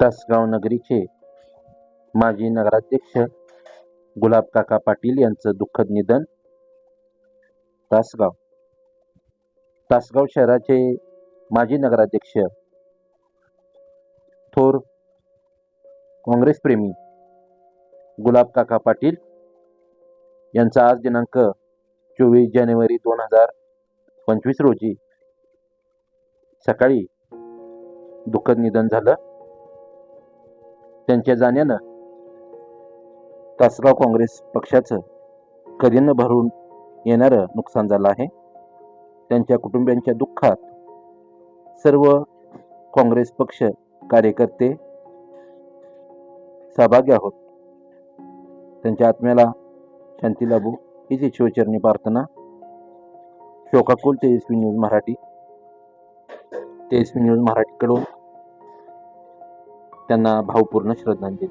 तासगाव नगरीचे माजी नगराध्यक्ष गुलाब काका पाटील यांचं दुःखद निधन तासगाव. तासगाव शहराचे माजी नगराध्यक्ष थोर काँग्रेसप्रेमी गुलाब काका पाटील यांचा आज दिनांक चोवीस जानेवारी दोन हजार पंचवीस रोजी सकाळी दुःखद निधन झालं. त्यांच्या जाण्यानं तासगाव काँग्रेस पक्षाचं कधी न भरून येणारं नुकसान झालं आहे. त्यांच्या कुटुंबियांच्या दुःखात सर्व काँग्रेस पक्ष कार्यकर्ते सहभागी आहोत. त्यांच्या आत्म्याला शांती लाभू हीच शिवचरणी प्रार्थना. शोकाकुल तेजस्वी न्यूज मराठी. तेजस्वी न्यूज मराठीकडून त्यांना भावपूर्ण श्रद्धांजली.